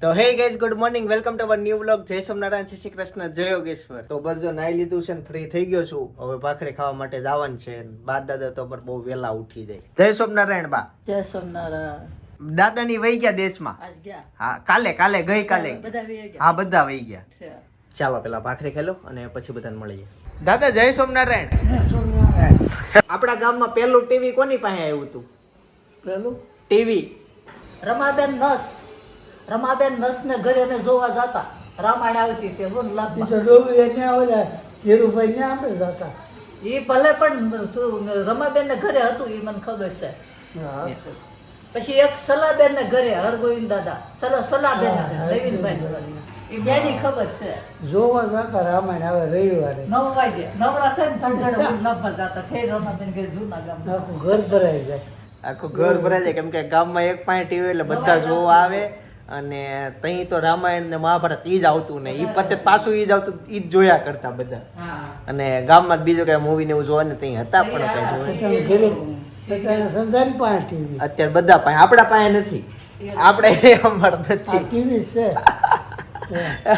તો hey guys good morning welcome to our new vlog જય સોમનારાયણ શ્રી કૃષ્ણ જય યોગેશ્વર. તો બસ જો નાઈ લીધું છે ને ફ્રી થઈ ગયો છું. હવે ભાખરી ખાવા માટે જવાનું છે બા દાદા તો પર બહુ વહેલા ઉઠી જાય. જય સોમનારાયણ બા. જય સોમનારાયણ. દાદાની વહી ગયા દેશમાં? હા કાલે કાલે ગઈ કાલે. હા બધા વહી ગયા. ચાલો પેલા ભાખરી ખેલો અને પછી બધાને મળીએ. દાદા જય સોમનારાયણ. આપણા ગામમાં પહેલું ટીવી કોની પાસે આવ્યું હતું? પેલું ટીવી. રમાબેન નસ. રમાબેન નસને ઘરે અમે જોવા જતા. રામાયણ આવતી તે બોલ લાભ એને ઓલા ધીરુભાઈ ને આપણે જતા. એ ભલે પણ રમાબેન ને ઘરે હતું એ મને ખબર છે. પછી એક સલાબેન ને ઘરે હરગોવિંદ દાદા. સલા સલાબેન ના નવીનભાઈ. એ બેની ખબર છે. જોવા જતા રામાયણ આવે રવિવારે. નવ વાગે. નવરા થઈને ધડધડ લાભમાં જતા. ઠેર રમાબેન ઘરે જૂના ગામ આખું ઘર ભરાઈ જાય. આખું ઘર ભરાઈ જાય. કેમ કે ગામમાં એક પાસે ટીવી એટલે બધા જોવા આવે. અને તઈ તો રામાયણ ને મહાભારત ઈ જ આવતું ને ઈ પછી પાછું ઈ જ આવતું ઈ જ જોયા કરતા બધા. અને ગામમાં બીજો કઈ મૂવી ને એવું જોવા ને તઈ હતા પણ કઈ જોવા અત્યારે બધા પાસે આપણા પાસે નથી. આપણે અમાર નથી. ટીવી છે.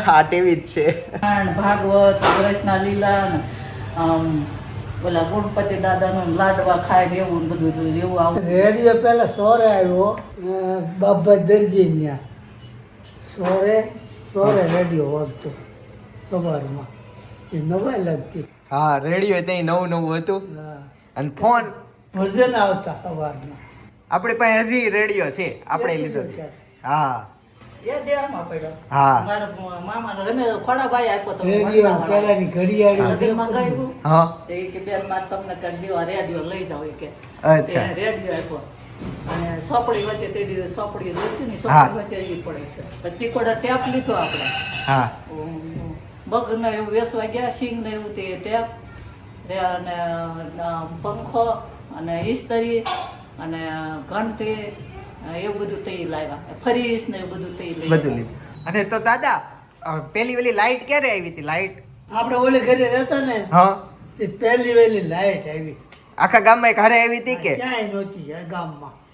હા ટીવી જ છે. ભાગવત કૃષ્ણ લીલા ને આમ, ઓલા ગણપતિ દાદાનું લાડવા ખાય એવું બધું એવું આવું. રેડિયો પેલા સોરે આવ્યો બાબા દરજી ત્યાં સોરે સોરે રેડિયો વાગતો સવારમાં. એ નવાઈ લાગતી. હા રેડિયો ત્યાં નવું નવું હતું. અને ફોન ભજન આવતા સવારમાં. આપણી પાસે હજી રેડિયો છે આપણે લીધો હા. એ પડ્યો. હા. મારા મામાનો રમે ખોડાભાઈ આપ્યો તો રેડિયો પેલાની ઘડિયાળી. એ એ અને સોપડી વચ્ચે તે દિવસે સોપડી જોઈતી ને સોપડી વચ્ચે એ પડે છે. પછી ટેપ લીધો આપણે. હા. બગ ને એવું વેસવા ગયા સિંગ ને એવું તે ટેપ અને પંખો અને ઇસ્તરી અને ઘંટી એવું બધું તે લાવ્યા. ફરીસ ને એવું બધું તે બધું લીધું. અને તો દાદા પેલી વેલી લાઈટ ક્યારે આવી હતી? લાઈટ? આપણે ઓલે ઘરે રહેતા ને હા. તે પહેલી વહેલી લાઈટ આવી આખા ગામમાં એક હારે આવી હતી કે? ક્યાંય નહોતી ગામમાં.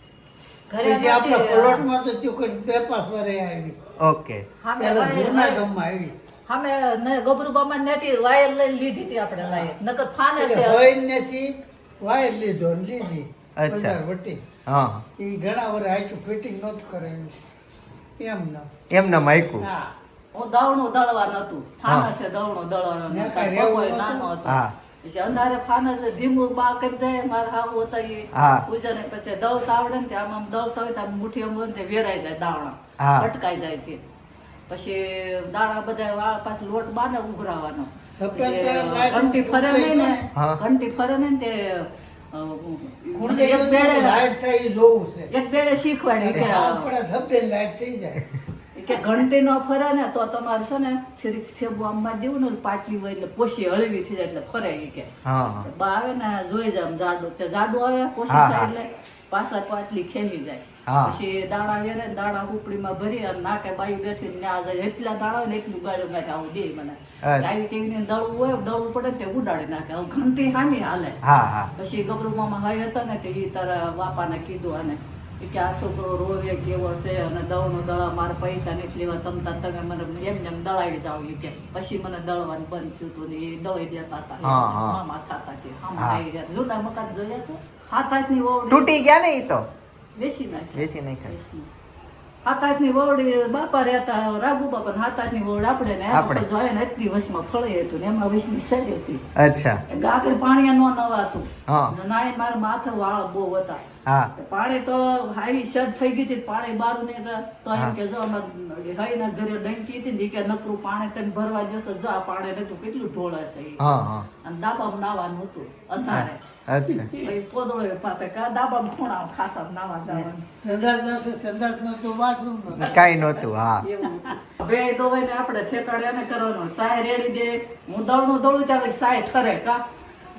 પછી આપણા પ્લોટમાં તો ચોખટ બે પાંચ વરે આવી. ઓકે. સામે વાયર- જૂના ગામમાં આવી. સામે ને ગબરુબામાં નથી વાયર લઈને લીધી હતી આપણે લાયર નકર ફાને છે હોય નથી વાયર લીધો ને લીધી. અચ્છા. વટી. હા એ ઘણા વરે આખું ફિટિંગ નહોતું કરાયું એમ. ના. એમને માયકું હા. હું દવણું દળવા નતું ફાનસ છે દવણું દળવાનું. ને. નાનો હતો હા. પછી અંધારે છે ધીમું બા કરી દે મારે હાવું હતા એ પૂજન પછી દળતા આવડે ને ત્યાં આમ દળતા હોય ત્યાં આમ મુઠ્ઠી આમ હોય ને વેરાઈ જાય દાણા. અટકાઈ જાય તે. પછી દાણા બધા વાળ પાછું લોટ બાને ઉઘરાવાનો. ઘંટી ફરે નહીં ને ઘંટી ફરે નહીં તે એક બેડે લાઈટ થાય જોવું છે. એક બેડે શીખવાડ્યું કે આપણે શબ્દે લાઈટ થઈ જાય. કે ઘંટી ન ફરે ને તો તમારે છે ને છીરીક છેબુ આમમાં દેવું ને પાટલી હોય એટલે પોશી હળવી થઈ જાય એટલે ફરે કે. બા આવે ને જોઈ જાય આમ જાડું. તે જાડું આવે પોશી થાય એટલે પાછા પાટલી ખેલી જાય. પછી દાણા વેરે ને દાણા ઉપડીમાં ભરી અને નાકે બાઈ બેઠી ને આ જાય. એટલા દાણા હોય ને એટલું ગાળ્યું ગાળે આવું દે મને. આવી તેવી દળવું હોય દળવું પડે ને તે ઉડાડી નાખે. ઘંટી હામી હાલે. પછી હા. પછી ગબરુમામાં હાઈ હતા ને તે તારા બાપાને કીધું અને કે આ છોકરો રોવે કેવો છે અને દળનો દળા મારા પૈસા નથી લેવા તમતા તમે મને એમને એમ દળાવી જાવ એ કે. પછી મને દળવાનું બંધ થયું હતું ને એ દળી દેતા હતા. મામા થતા કે આવી રહ્યા. જૂના મકાન જોયા તો હાથ હાથની વહુડી તૂટી ગયા ને એ તો? વેચી નાખી વેચી નાખ્યા. હાથની વહુડી બાપા રહેતા રાઘુ બાપા ને હાથ આપણે ને આપણે. જોઈએ ને એટલી વસમાં ફળી હતું ને એમાં વીસની સેજ હતી. અચ્છા. ગાગર પાણી નો નવાતું. હા. નાય મારા માથે વાળ બહુ હતા. હા. પાણી તો હાવી શર્ટ થઈ ગઈ હતી પાણી બારું ને તો એમ કે જો અમારે ભાઈના ઘરે ડંકી હતી ને કે નકરું પાણી તને ભરવા જશે જો આ પાણી નતું કેટલું ઢોળે છે ઈ. હા હા. અને દાબામાં નાવાનું હતું. અંધારે અચ્છા. કોદળો પાતે કા દાબામાં ખૂણા ખાસા નાવા જવાનું. સંદાસ નહોતું સંદાસ નહોતું બાથરૂમ નહોતું. કાંઈ નહોતું હા. એવું. બે દોવાઈને આપણે ઠેકાણે એને કરવાનો. સાય રેડી દે. હું દળનું દળું ત્યારે સાય ઠરે કા?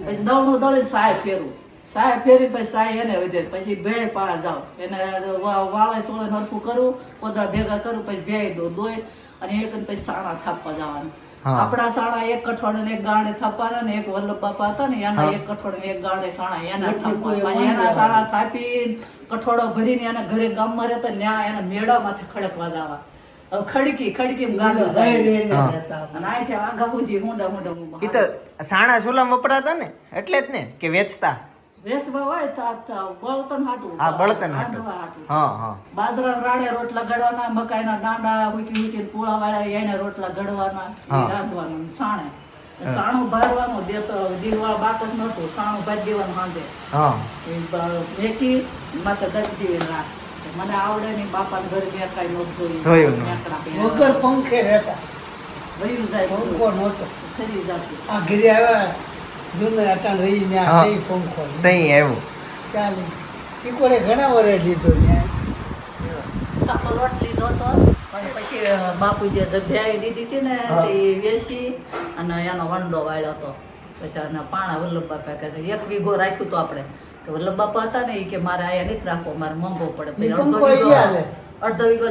પછી દળનું દળી સાય ફેરું. સાય ફેરી પછી સાય એને વધે. પછી ભેળ પાડા જાવ એને વાળે સોળે નરખું કરું પોદળા ભેગા કરું પછી ભેળ દો દોય અને એક પછી સાણા થાપવા જવાનું. આપણા સાણા એક કઠોળ ને એક ગાણે થાપવાના ને એક વલ્લભ બાપા હતા ને એના એક કઠોળ ને એક ગાણે સાણા એના પછી એના સાણા થાપી કઠોળો ભરીને એના ઘરે ગામમાં રહેતા ન્યા એના મેળામાંથી ખડકવા દાવા હવે ખડકી ખડકી હા. જતા અને અહીંથી આગા સુધી હુંડા હુંડા ઈ તો સાણા સુલામ વપરાતા ને એટલે જ ને કે વેચતા. વેસવા હોય તો આ બળતણ હાટું હા બળતણ હાટું. હા હા. બાજરાના રાડે રોટલા ગળવાના મકાઈના દાંડા મૂકી મૂકીને પૂળા વાળા એને રોટલા ગળવાના રાંધવાનું સાણે. સાણું ભારવાનું દેતો દીવાળ બાકસ નહોતું સાણું ભાજી દેવાનું સાંજે. હા. એ બ- મેકી માથે દસ રાખ. મને આવડે નહીં બાપાને ઘરે મેં કાંઈ નહોતું જોયું. વગર પંખે રહેતા. વયું જાય પંખો. નહોતો. ખરી જાતું. આ ઘરે આવ્યા જૂને અટાણ રહીને આ હા. પંખો તઈ આવ્યું. ચાલે. ટીકોડે ઘણા વરે લીધો ને. કાપો લોટ લીધો હતો પણ પછી બાપુજીએ જભ્યાઈ દીધી હતી ને તે વેચી અને એનો વંડો વાળ્યો હતો. પછી અને પાણા વલ્લભ બાપા કરે એક વીઘો રાખ્યું તો આપણે. તો વલ્લભ બાપા હતા ને એ કે મારે આયા નથી રાખવો મારે મોંઘો પડે. અડધો વીઘો હાલે.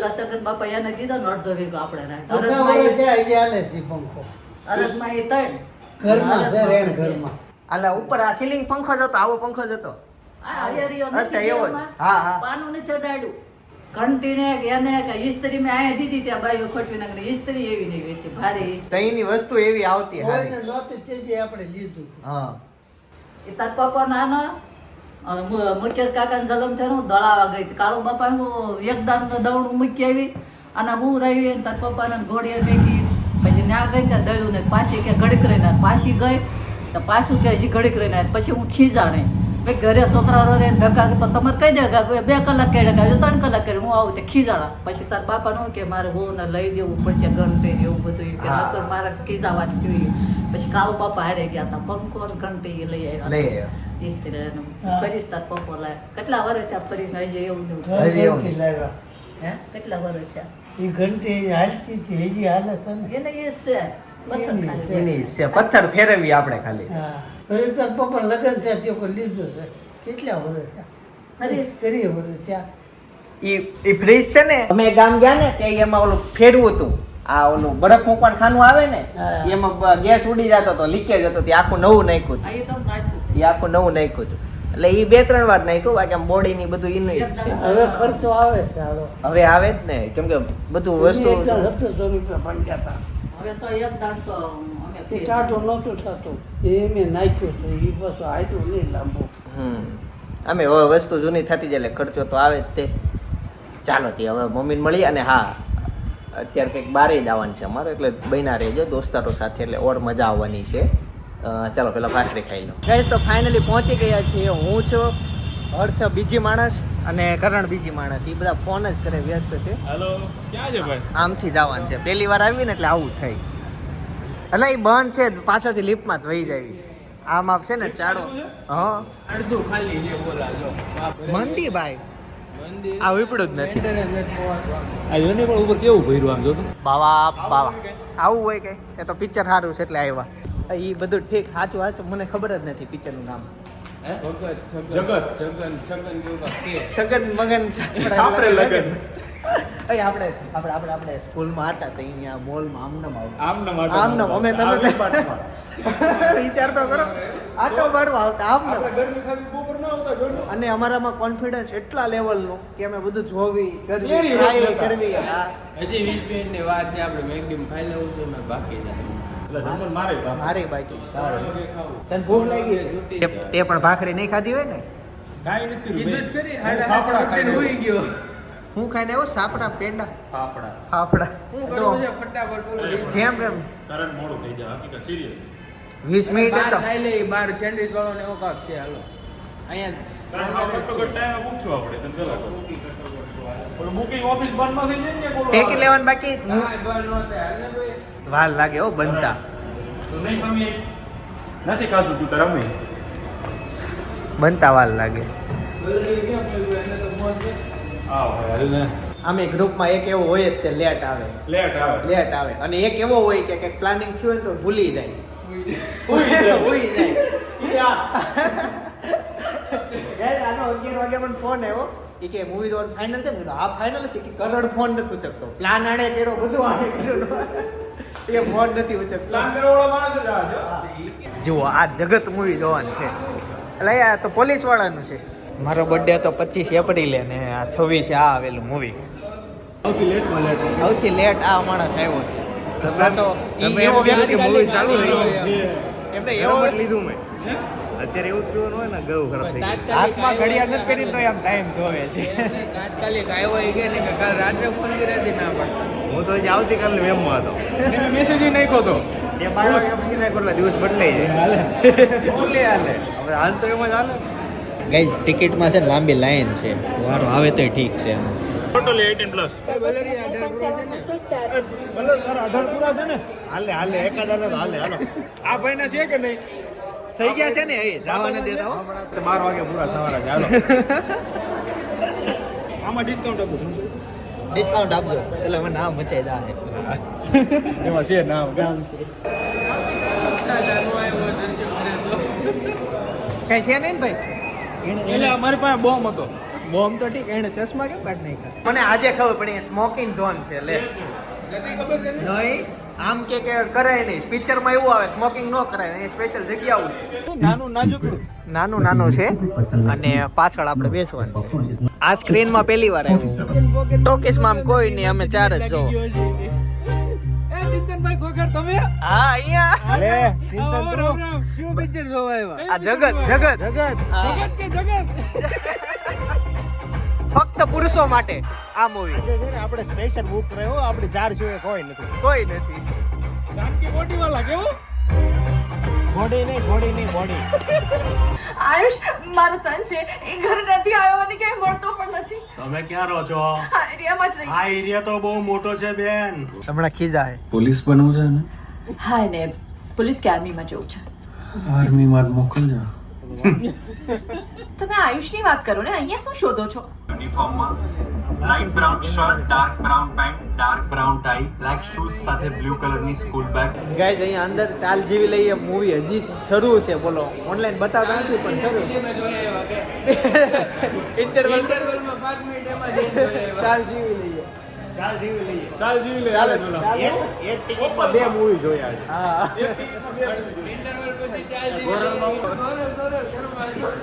લા સગન બાપા એને દીધો ને અડધો વીઘો આપણે રાખ્યો અરજમાં એ ત્રણ ઘરમાં છે રેણ ઘરમાં. આલા ઉપર આ સીલિંગ પંખો જતો આવો પંખો જ હતો. આ હરિયરીઓ નથી અચ્છા, એવો હા, હા. પાનું નથી અડાડ્યું. ઘંટીને કે એને કે ઈસ્ત્રી મેં આયા દીધી ત્યાં બાઈઓ ખોટવી નાખી ઈસ્ત્રી એવી નહીં વેચી ભારે. તઈની વસ્તુ એવી આવતી હારી. નહોતું તે જે આપણે લીધું. હા. એ તાર પપ્પા નાનો અને મુકેશ કાકા ને થયો ને હું દળાવા ગઈ. કાળો બાપા હું એક દાન દવડું મૂકી આવી અને હું રહી તાર તાર પપ્પાને ઘોડીએ મેકી પછી ત્યાં ગઈ ત્યાં દળ્યું ને પાછી કે ઘડીક રહીને પાછી ગઈ તો પાછું કે હજી ઘડીક રહીને પછી હું ખીજાણી. ભાઈ ઘરે છોકરા રે ધક્કા તો તમારે કહી દે કે બે કલાક કેડે કે ત્રણ કલાક કેડે હું આવું તે ખીજાણા. પછી તાર બાપાને હું કે મારે બહુ ને લઈ દેવું પડશે ઘંટી ને એવું બધું કે. નકર મારે ખીજાવાની જોઈએ. પછી કાળો બાપા હારે ગયા હતા પંખો ને ઘંટી એ લઈ આવ્યા કરીશ ફરીશ તાર પપ્પો લાય કેટલા વર્ષ ત્યાં ફરીશ હજી એવું એવું. હે? કેટલા વર્ષ છે એ ઘંટી હાલતી હતી હજી હાલે છે ને. એને એ છે પથ્થર એની. છે પથ્થર ફેરવી આપણે ખાલી. હા. પપ્પા લગ્ન છે તે કોઈ લીધું છે. કેટલા વર્ષ થયા? અરે ત્રીસ વર્ષ થયા. ઈ ઈ ફ્રીજ છે ને અમે ગામ ગયા ને તે એમાં ઓલું ફેરવું હતું. આ ઓલું બરફ મૂકવાનું ખાનું આવે ને એમાં ગેસ ઉડી જતો હતો લીકેજ હતો તે આખું નવું નાખ્યું આ એ તો નાખ્યું હતું એ આખું નવું નાખ્યું હતું. એટલે એ બે ત્રણ વાર નાખ્યું બાકી આમ બોડી ની બધું એનું જ છે હવે ખર્ચો આવે છે હવે આવે જ ને કેમ કે બધું વસ્તુ સત્તરસો રૂપિયા ભંગ્યા હતા હવે તો એક દાડતો ટાટો નહોતું થતું. એ મેં નાખ્યું તો એ બસ હાડ્યું નહીં લાંબુ. હમ. અમે હવે વસ્તુ જૂની થતી જાય એટલે ખર્ચો તો આવે જ તે. ચાલો તે હવે મમ્મીને મળી અને હા અત્યારે કંઈક બારે જ આવવાનું છે અમારે એટલે બન્યા રહેજો દોસ્તારો સાથે એટલે ઓર મજા આવવાની છે. ચાલો પેલા ભાખરી ખાઈ લો. ગઈ તો ફાઇનલી પહોંચી ગયા છીએ. હું છું હર્ષ બીજી માણસ અને કરણ બીજી માણસ. એ બધા ફોન જ કરે વ્યસ્ત છે. હેલો ક્યાં છે ભાઈ? આમથી જવાનું છે. પહેલી વાર આવી ને એટલે આવું થઈ એટલે એ બંધ છે પાછળથી લિફ્ટમાં જ વહી જાય આમ આપશે છે ને ચાડો. હા. અડધું ખાલી જે બોલા જો. મંદી ભાઈ. આ વિપડું જ નથી. આ જોને ઉપર કેવું ભર્યું આમ જો બાવા બાવા. આવું હોય કે? એ તો પિક્ચર સારું છે એટલે આવ્યા. એ બધું ઠીક સાચું સાચું મને ખબર જ નથી પિક્ચરનું નામ. છગન. મગન લગન. અહીં આપણે આપણે આપણે આપણે સ્કૂલમાં હતા તો અહીંયા મોલમાં આમનમ આવતા. આમનમ ના નામ અમે તમે વિચાર તો કરો. આટો મારવા આવતા આમ નામ આપણે ગરમી ખાલી બપોર ના આવતા જોડો અને અમારામાં કોન્ફિડન્સ એટલા લેવલનું કે અમે બધું જોવી કરવી. કરવી હજી વીસ મિનિટની વાર છે આપણે મેગડીમ ફાઇલ લેવું તો બાકી મારે બાકી ત્રણ વાગે ખાવું તને ભૂખ લાગી છે? તે પણ ભાખરી નહીં ખાધી હોય ને? હું ખાઈને આવ્યો સાપડા પેંડા? ફાફડા. તો. જેમ કેમ તરત મોડું થઈ જાય હકીકત સિરિયસ વીસ મિનિટ તો હતો ખાઈ બહાર સેન્ડવિચ વાળો ને એવો કાક છે હાલો. કારણ અહીંયા ટેકી લેવાનું બાકી? વાર લાગે હો બનતા. નથી ખાધું તું તારા બનતા વાર લાગે. અમે ગ્રુપમાં એક એવો હોય જ તે લેટ આવે. લેટ આવે. લેટ આવે. અને એક એવો હોય કે કંઈક પ્લાનિંગ થયું હોય તો ભૂલી જાય. ભૂલી જાય. આનો અગિયાર વાગે પણ ફોન આવ્યો. એ કે મૂવી તો ફાઇનલ છે. ને આ ફાઇનલ છે. કે કરોડ ફોન નથી શકતો પ્લાન આણે કર્યો બધું આણે કર્યું. એ ફોન નથી ઉચકતો પ્લાન કરવાવાળો માણસ જ આ છે. જુઓ આ જગત મૂવી જોવાનું છે. એટલે આ તો પોલીસ વાળાનું છે. મારો બર્થડે તો પચીસ એપ્રિલે ને આ છવ્વીસ આ આવેલું મૂવી સૌથી લેટ સૌથી લેટ આ માણસ આવ્યો છે. તમે એવો વ્યક્તિ movie ચાલુ થઈ એમને એવો લીધું મેં. અત્યારે એવું પીવાનું હોય ને ગળું ખરાબ થઈ ગયું. હાથમાં ઘડિયાળ નથી કરી તો એમ ટાઈમ જોવે છે. તાત્કાલિક આવ્યો એ કે નહીં કે કાલ રાત્રે ફોન કર્યા હતી ના પણ હું તો હજી આવતીકાલે મેમમાં હતો. મેસેજ નાખ્યો હતો એ બાર એમસી પછી ના કેટલા દિવસ બદલાઈ જાય. બોલે હાલે. હવે હાલ તો એમ જ હાલે. ગઈ ટિકિટમાં છે ને લાંબી લાઈન છે. વારો આવે તો ઠીક છે. ટોટલ 18 પ્લસ બલરી આધાર પૂરો છે ને? ભલે અઢાર પૂરા છે ને? હાલે હાલે એકાદ હાલે હાલે હાલો. આ ભાઈના છે કે નહીં? થઈ ગયા છે ને? એ જવા નથી દેતા હો. બાર વાગે પૂરા થવાના ચાલો આમાં ડિસ્કાઉન્ટ આપું છું. ડિસ્કાઉન્ટ આપજો. એટલે મને નામ મચાઈ દા એમાં છે ના નામ છે. કઈ છે નહીં ને ભાઈ? એટલે અમારી પાસે બોમ્બ હતો. બોમ્બ તો ઠીક એને ચશ્મા કેમ કાઢ નાખ્યા? મને આજે ખબર પડી સ્મોકિંગ ઝોન છે લે. નહીં? આમ કે કે કરાય નહીં. પિક્ચરમાં એવું આવે સ્મોકિંગ ન કરાય એ સ્પેશિયલ જગ્યાઓ છે. નાનું નાજુકડું નાનું નાનું છે અને પાછળ આપણે બેસવાનું છે. આ સ્ક્રીનમાં પહેલી વાર આવ્યું. ટોકીસમાં આમ કોઈ નહીં અમે ચાર જ જો એ ચિંતનભાઈ ખોખર તમે? હા અહીંયા. અરે ચિંતન કરો કયું પિક્ચર જોવા આવ્યા? આ જગત જગત. જગત જગત કે જગત? ફક્ત પુરુષો માટે આ મૂવી છે ને આપણે સ્પેશિયલ બુક રહ્યો આપણે ચાર સિવાય કોઈ નથી. કોઈ નથી. જાનકી બોડી વાળા કેવું બોડી નહીં બોડી નહીં બોડી આયુષ મારો સન છે. એ ઘરે નથી આવ્યો અને ક્યાંય મળતો પણ નથી. તમે ક્યાં રહો છો? હા એરિયામાં જ રહી. આ એરિયા તો બહુ મોટો છે બેન. હમણાં ખીજા હે પોલીસ બનવું છે ને હા ને પોલીસ કે આર્મીમાં જવું છે. આર્મીમાં મોકલજો. તમે આયુષની વાત કરો ને અહીંયા શું શોધો છો? Light brown shirt dark brown pant dark brown tie black shoes સાથે બ્લુ કલરની સ્કૂલ બેગ ગાઈઝ અહીંયા અંદર ચાલ જેવી લઈએ મૂવી હજી શરૂ છે બોલો. ઓનલાઈન બતાવતા નથી પણ શરૂ. ઇન્ટરવલ ઇન્ટરવલમાં 5 મિનિટ એમાં જઈને ચાલ જીવી લઈએ. લઈએ. ચાલ જીવી લે ચાલ ચાલ ચાલ એક એક ટિકિટમાં બે મૂવી જોયા હા. ઇન્ટરવલ પછી ચાલ જઈને કોરલ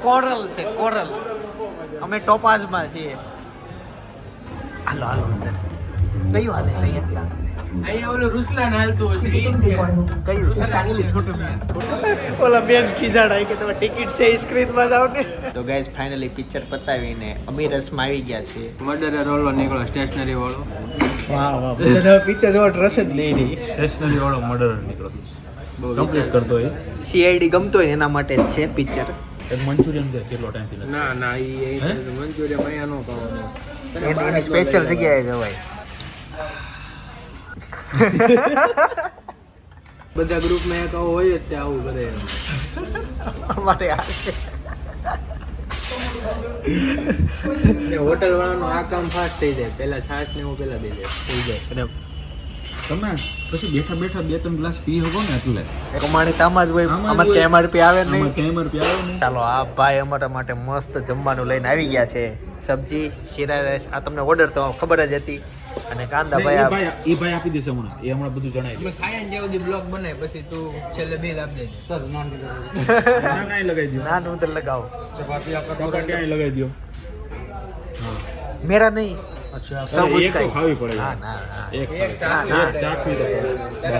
કોરલ કોરલ છે કોરલ. અમે ટોપાઝમાં છીએ. હાલો હાલો અંદર. કયું હાલે છે અહીંયા? અહીંયા ઓલું રૂસલાન હાલતું હશે છે ઓલા બેન ખીજાડા કે તમે ટિકિટ છે સ્ક્રીનમાં જાવ ને. તો ગાઈઝ ફાઇનલી પિક્ચર પતાવીને અમીરસમાં આવી ગયા છે મર્ડર ઓલો નીકળો સ્ટેશનરી વાળો. વાહ વાહ બધા પિક્ચર જોવા રસ જ નહીં રહી. સ્ટેશનરી વાળો મર્ડર નીકળો. બહુ કમ્પ્લીટ કરતો હોય. સીઆઈડી ગમતો હોય એના માટે જ છે પિક્ચર એક મંચુરિયન છે કેટલો ટાઈમથી નથી? ના ના ઈ એ મંચુરિયન અહીંયા નો ખાવાનો એની સ્પેશિયલ જગ્યાએ જવાય. બધા ગ્રુપમાં એક આવો હોય જ તે આવું કરે. અમારે હોટલ વાળાનું આ કામ ફાસ્ટ થઈ જાય. પેલા છાશ ને હું પેલા દઈ જાય થઈ જાય. અને તમે પછી બેઠા બેઠા બે ત્રણ ગ્લાસ પી શકો ને એટલે. કમાણી તો આમાં જ હોય આમાં એમઆરપી આવે હોય. એમઆરપી આવે નહીં. ને. ચાલો આ ભાઈ અમારા માટે મસ્ત જમવાનું લઈને આવી ગયા છે. સબ્જી શીરા રાઈસ આ તમને ઓર્ડર તો ખબર જ હતી. અને કાંદા ભાઈ આ- ભાઈ એ ભાઈ આપી દેશે હમણાં. એ હમણાં બધું જણાય અમે ખાયા ને જેવું બ્લોગ બને પછી તું છેલ્લે બિલ આપી દેજે. ના ના લગાવી દો ના નું તો લગાવો. કાકા ક્યાંય લગાવી દો મેરા નહીં. અચ્છા. સબ એક તો ખાવી પડે. ના ના. એક ચાખવી તો પડે.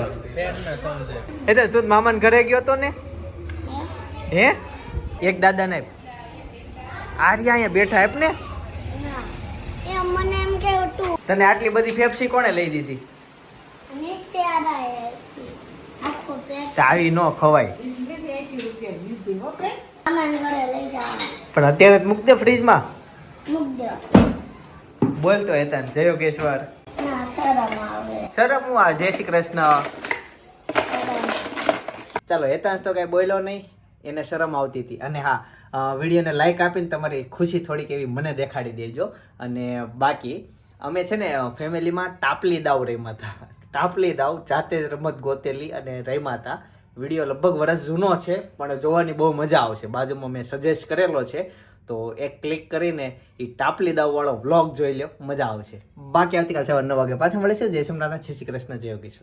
એ તો તું મામાને ઘરે ગયો તો ને? હે? એક દાદા ને આર્યા અહીંયા બેઠા એમ ને? મને એમ કે તું. તને આટલી બધી ફેફસી કોણે લઈ દીધી? નીચે આડા આખો પેટ. તો આવી ન ખવાય. પણ અત્યારે જ મૂક દે ફ્રીજમાં. મૂક દો. બોલતો હેતાન જય યોગેશ્વર શરમ શરમ હું આ જય શ્રી કૃષ્ણ. ચાલો હેતાંશ તો કઈ બોલ્યો નહીં એને શરમ આવતી હતી. અને હા વિડીયોને લાઇક આપીને તમારી ખુશી થોડીક એવી મને દેખાડી દેજો. અને બાકી અમે છે ને ફેમિલીમાં ટાપલી દાવ રમ્યા હતા. ટાપલી દાવ જાતે રમત ગોતેલી અને રમ્યા હતા. વીડિયો લગભગ વર્ષ જૂનો છે પણ જોવાની બહુ મજા આવશે. બાજુમાં મેં સજેસ્ટ કરેલો છે. તો એક ક્લિક કરીને એ ટાપલી દાવવાળો વ્લોગ જોઈ લો મજા આવશે. બાકી આવતીકાલ સવાર નવ વાગે પાછા મળીશું. જય સમરાના જય શ્રી કૃષ્ણ. જય યોગેશ્વર.